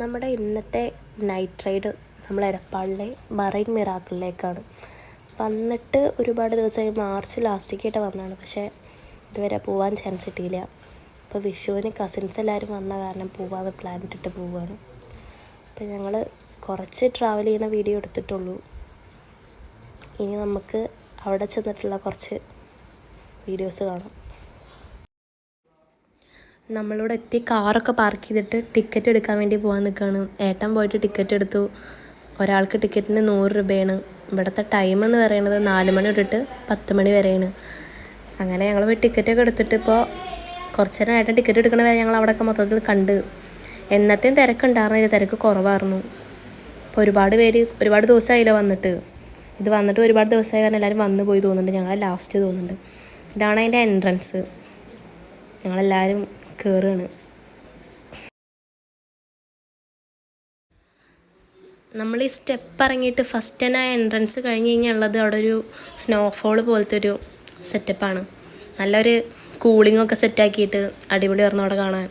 നമ്മുടെ ഇന്നത്തെ night ride നമ്മൾ എടപ്പാളിലെ മറൈൻ മിറാക്കിളിലേക്കാണ് വന്നിട്ട് ഒരുപാട് ദിവസമായി മാർച്ച് ലാസ്റ്റിലേക്കായിട്ട് വന്നതാണ്. പക്ഷേ ഇതുവരെ പോകാൻ ചാൻസ് കിട്ടിയില്ല. അപ്പോൾ വിഷുവിന് കസിൻസ് എല്ലാവരും വന്ന കാരണം പോകാമെന്ന് പ്ലാൻ ഇട്ടിട്ട് പോവുകയാണ് അപ്പോൾ ഞങ്ങൾ കുറച്ച് ട്രാവൽ ചെയ്യുന്ന വീഡിയോ എടുത്തിട്ടുള്ളൂ. ഇനി നമുക്ക് അവിടെ ചെന്നിട്ടുള്ള കുറച്ച് വീഡിയോസ് കാണാം. നമ്മളിവിടെ എത്തി കാറൊക്കെ പാർക്ക് ചെയ്തിട്ട് ടിക്കറ്റ് എടുക്കാൻ വേണ്ടി പോകാൻ നിൽക്കുകയാണ് ഏട്ടൻ പോയിട്ട് ടിക്കറ്റ് എടുത്തു. ഒരാൾക്ക് ടിക്കറ്റിന് നൂറ് രൂപയാണ്. ഇവിടുത്തെ ടൈം എന്ന് പറയുന്നത് നാല് മണി തൊട്ടിട്ട് പത്ത് മണി വരെയാണ്. അങ്ങനെ ഞങ്ങൾ പോയി ടിക്കറ്റൊക്കെ എടുത്തിട്ട് ഇപ്പോൾ കുറച്ച് നേരം ഏട്ടൻ ടിക്കറ്റ് എടുക്കണ വരെ ഞങ്ങൾ അവിടെയൊക്കെ മൊത്തത്തിൽ കണ്ട്. എന്നത്തെയും തിരക്കുണ്ടായിരുന്നില്ല തിരക്ക് കുറവായിരുന്നു. അപ്പോൾ ഒരുപാട് പേര് ഒരുപാട് ദിവസമായില്ല വന്നിട്ട്. ഇത് വന്നിട്ട് ഒരുപാട് ദിവസമായി കാരണം എല്ലാവരും വന്നു പോയി തോന്നുന്നുണ്ട്. ഞങ്ങളെ ലാസ്റ്റ് തോന്നുന്നുണ്ട്. ഇതാണ് അതിന്റെ എൻട്രൻസ് ഞങ്ങളെല്ലാവരും കയറുകയാണ് നമ്മൾ ഈ സ്റ്റെപ്പ് ഇറങ്ങിയിട്ട് ഫസ്റ്റ് തന്നെ ആ എൻട്രൻസ് കഴിഞ്ഞ് കഴിഞ്ഞാൽ ഉള്ളത് അവിടെ ഒരു സ്നോഫോൾ പോലത്തെ ഒരു സെറ്റപ്പാണ്. നല്ലൊരു കൂളിംഗ് ഒക്കെ സെറ്റാക്കിയിട്ട് അടിപൊളി വരുന്ന അവിടെ കാണാൻ.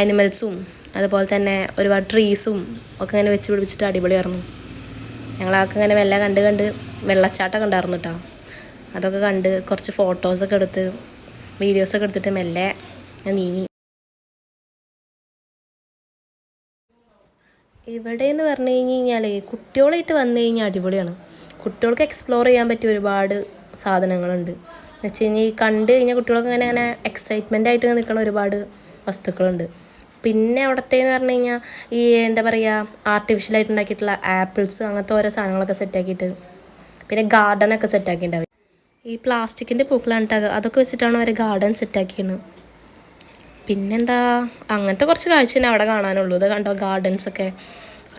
അനിമൽസും അതുപോലെ തന്നെ ഒരുപാട് ട്രീസും ഒക്കെ ഇങ്ങനെ വെച്ച് പിടിപ്പിച്ചിട്ട് അടിപൊളി ആയിരുന്നു ഞങ്ങളൊക്കെ ഇങ്ങനെ മെല്ലെ കണ്ട് കണ്ട് വെള്ളച്ചാട്ടം ഉണ്ടായിരുന്നു കേട്ടോ അതൊക്കെ കണ്ട് കുറച്ച് ഫോട്ടോസൊക്കെ എടുത്ത് വീഡിയോസൊക്കെ എടുത്തിട്ട് മെല്ലെ നീങ്ങി ഇവിടെ എന്ന് പറഞ്ഞു കഴിഞ്ഞ് കഴിഞ്ഞാൽ കുട്ടികളായിട്ട് വന്നു കഴിഞ്ഞാൽ അടിപൊളിയാണ്. കുട്ടികൾക്ക് എക്സ്പ്ലോർ ചെയ്യാൻ പറ്റിയ ഒരുപാട് സാധനങ്ങളുണ്ട്. എന്ന് വെച്ച് കഴിഞ്ഞാൽ ഈ കണ്ട് കഴിഞ്ഞാൽ കുട്ടികൾക്ക് ഇങ്ങനെ അങ്ങനെ എക്സൈറ്റ്മെന്റ് ആയിട്ട് നിൽക്കുന്ന ഒരുപാട് വസ്തുക്കളുണ്ട്. പിന്നെ അവിടുത്തെ എന്ന് പറഞ്ഞു കഴിഞ്ഞാൽ ഈ എന്താ പറയുക ആർട്ടിഫിഷ്യലായിട്ട് ഉണ്ടാക്കിയിട്ടുള്ള ആപ്പിൾസ് അങ്ങനത്തെ ഓരോ സാധനങ്ങളൊക്കെ സെറ്റാക്കിയിട്ട് പിന്നെ ഗാർഡനൊക്കെ സെറ്റാക്കിയിട്ടുണ്ടാവും ഈ പ്ലാസ്റ്റിക്കിന്റെ പൂക്കളാണ് അതൊക്കെ വെച്ചിട്ടാണ് അവർ ഗാർഡൻ സെറ്റാക്കിയത് പിന്നെന്താ? അങ്ങനത്തെ കുറച്ച് കാഴ്ച തന്നെ അവിടെ കാണാനുള്ളൂ. ഇത് കണ്ടോ? ഗാർഡൻസൊക്കെ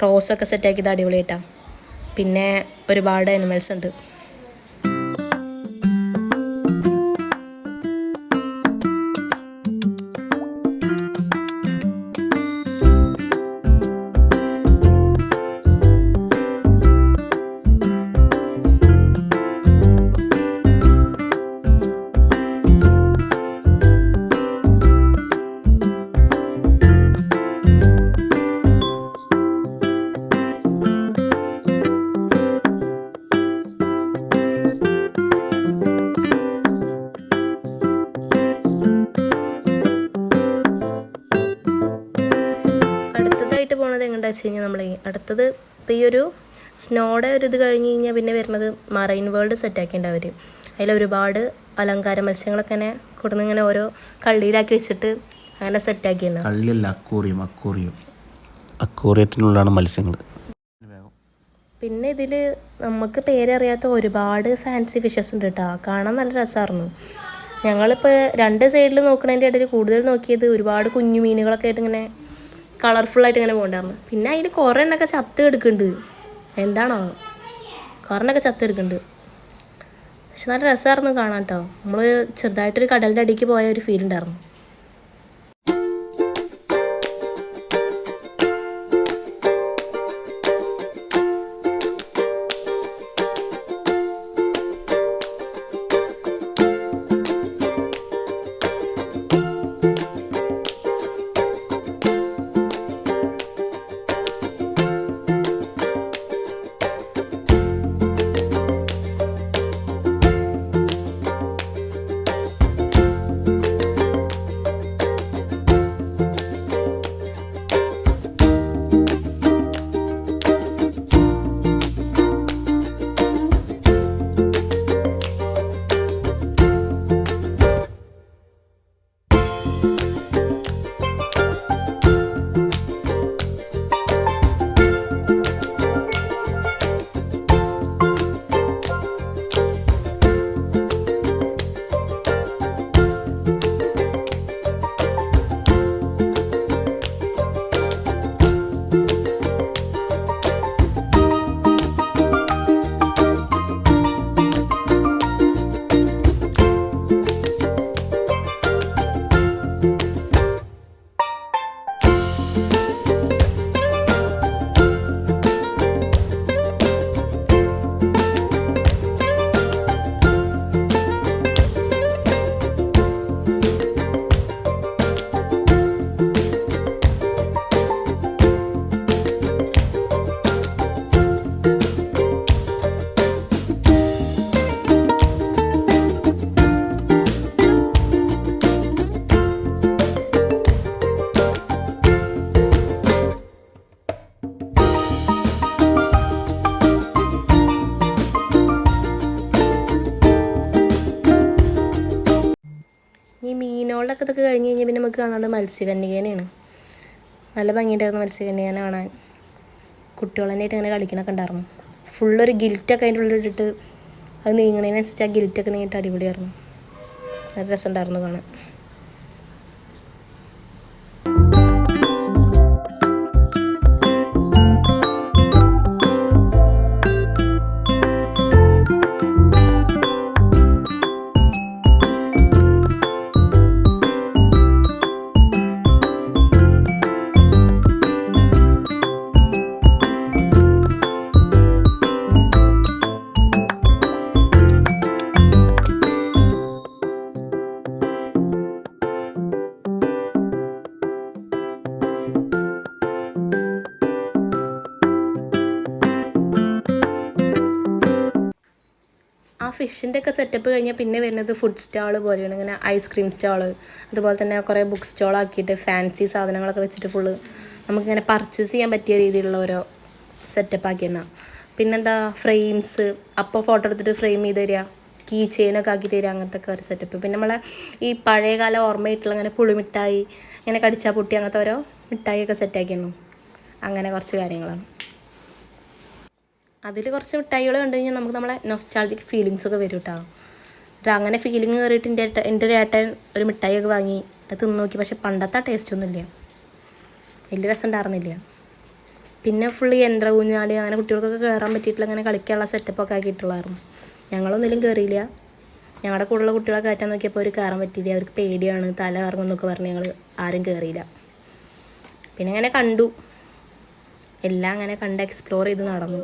റോസൊക്കെ സെറ്റാക്കിയത് അടിപൊളിയായിട്ടാണ് പിന്നെ ഒരുപാട് അനിമൽസ് ഉണ്ട്. വെച്ച് കഴിഞ്ഞാൽ നമ്മൾ അടുത്തത് ഇപ്പോൾ ഈ ഒരു സ്നോയുടെ ഒരു ഇത് കഴിഞ്ഞ് കഴിഞ്ഞാൽ പിന്നെ വരുന്നത് മറൈൻ വേൾഡ് സെറ്റാക്കിയിട്ടുണ്ട് അവർ അതിൽ ഒരുപാട് അലങ്കാര മത്സ്യങ്ങളൊക്കെ ഇങ്ങനെ കൊടുന്ന് ഇങ്ങനെ ഓരോ കള്ളിയിലാക്കി വെച്ചിട്ട് അങ്ങനെ സെറ്റാക്കിയിട്ടുണ്ട് കള്ളിയല്ല അക്കൂറിയം അക്കൂറിയം അക്കൂറിയത്തിനുള്ളിലാണ് മത്സ്യങ്ങൾ പിന്നെ ഇതിൽ നമുക്ക് പേരറിയാത്ത ഒരുപാട് ഫാൻസി ഫിഷസ് ഉണ്ട് കേട്ടോ. കാണാൻ നല്ല രസമായിരുന്നു. ഞങ്ങളിപ്പോൾ രണ്ട് സൈഡിൽ നോക്കണതിന്റെ ഇടയിൽ കൂടുതൽ നോക്കിയത് ഒരുപാട് കുഞ്ഞു മീനുകളൊക്കെ ആയിട്ട് ഇങ്ങനെ കളർഫുള്ളായിട്ട് ഇങ്ങനെ പോകണ്ടായിരുന്നു. പിന്നെ അതിൽ കുറേ എണ്ണൊക്കെ ചത്ത് എടുക്കുന്നുണ്ട് എന്താണോ? കുറേ എണ്ണൊക്കെ ചത്ത് എടുക്കുന്നുണ്ട് പക്ഷെ നല്ല രസമായിരുന്നു കാണാൻ കേട്ടോ നമ്മൾ ചെറുതായിട്ടൊരു കടലിന്റെ അടിക്ക് പോയ ഒരു ഫീൽ ഉണ്ടായിരുന്നു അതൊക്കെ കഴിഞ്ഞ് കഴിഞ്ഞാൽ പിന്നെ നമുക്ക് കാണാണ്ട് മത്സ്യകന്യകേനെയാണ്. നല്ല ഭംഗിയുണ്ടായിരുന്നു മത്സ്യകന്യകനെ കാണാൻ. കുട്ടികൾ തന്നെയായിട്ട് ഇങ്ങനെ കളിക്കണൊക്കെ ഉണ്ടായിരുന്നു. ഫുള്ളൊരു ഗിൽറ്റൊക്കെ അതിന്റെ ഉള്ളിൽ ഇട്ടിട്ട് അത് നീങ്ങണതിനനുസരിച്ച് ആ ഗിൽറ്റൊക്കെ നീങ്ങിയിട്ട് അടിപൊളിയായിരുന്നു. നല്ല രസമുണ്ടായിരുന്നു കാണാൻ. ഫിഷിന്റെ ഒക്കെ സെറ്റപ്പ് കഴിഞ്ഞാൽ പിന്നെ വരുന്നത് ഫുഡ് സ്റ്റാൾ പോലെയാണ്. ഇങ്ങനെ ഐസ്ക്രീം സ്റ്റാൾ അതുപോലെ തന്നെ കുറേ ബുക്ക് സ്റ്റാൾ ആക്കിയിട്ട് ഫാൻസി സാധനങ്ങളൊക്കെ വെച്ചിട്ട് ഫുള്ള് നമുക്കിങ്ങനെ പർച്ചേസ് ചെയ്യാൻ പറ്റിയ രീതിയിലുള്ള ഓരോ സെറ്റപ്പ് ആക്കിയെന്നാ. പിന്നെന്താ ഫ്രെയിംസ് അപ്പോൾ ഫോട്ടോ എടുത്തിട്ട് ഫ്രെയിം ചെയ്ത് തരിക കീ ചെയിനൊക്കെ ആക്കി തരിക അങ്ങനത്തെ ഒക്കെ ഒരു സെറ്റപ്പ് പിന്നെ നമ്മളെ ഈ പഴയകാല ഓർമ്മയായിട്ടുള്ള അങ്ങനെ പുളിമിഠായി ഇങ്ങനെ കടിച്ചാൽ പൊട്ടി അങ്ങനത്തെ ഓരോ മിഠായിയൊക്കെ സെറ്റാക്കിയിരുന്നു അങ്ങനെ കുറച്ച് കാര്യങ്ങളാണ്. അതിൽ കുറച്ച് മിഠായികൾ കണ്ടു കഴിഞ്ഞാൽ നമുക്ക് നമ്മളെ നൊസ്റ്റാൾജിക് ഫീലിങ്സ് ഒക്കെ വരും കേട്ടോ എന്നിട്ട് അങ്ങനെ ഫീലിംഗ് കയറിയിട്ട് എന്റെ എന്റെ ഒരു ഏട്ടൻ ഒരു മിഠായിയൊക്കെ വാങ്ങി അത് തിന്ന് നോക്കി. പക്ഷെ പണ്ടത്തെ ടേസ്റ്റ് ഒന്നുമില്ല വലിയ രസം ഉണ്ടായിരുന്നില്ല പിന്നെ ഫുള്ള് യന്ത്ര ഊഞ്ഞാൽ അങ്ങനെ കുട്ടികൾക്കൊക്കെ കയറാൻ പറ്റിയിട്ടുള്ള അങ്ങനെ കളിക്കാനുള്ള സെറ്റപ്പൊക്കെ ആക്കിയിട്ടുള്ളായിരുന്നു ഞങ്ങളൊന്നിലും കയറിയില്ല ഞങ്ങളുടെ കൂടെയുള്ള കുട്ടികളെ കയറ്റാൻ നോക്കിയപ്പോൾ അവർ കയറാൻ പറ്റിയില്ല. അവർക്ക് പേടിയാണ്. തല കറങ്ങും എന്നൊക്കെ പറഞ്ഞ് ഞങ്ങൾ ആരും കയറിയില്ല പിന്നെ അങ്ങനെ കണ്ടു. എല്ലാം അങ്ങനെ കണ്ട് എക്സ്പ്ലോർ ചെയ്ത് നടന്നു.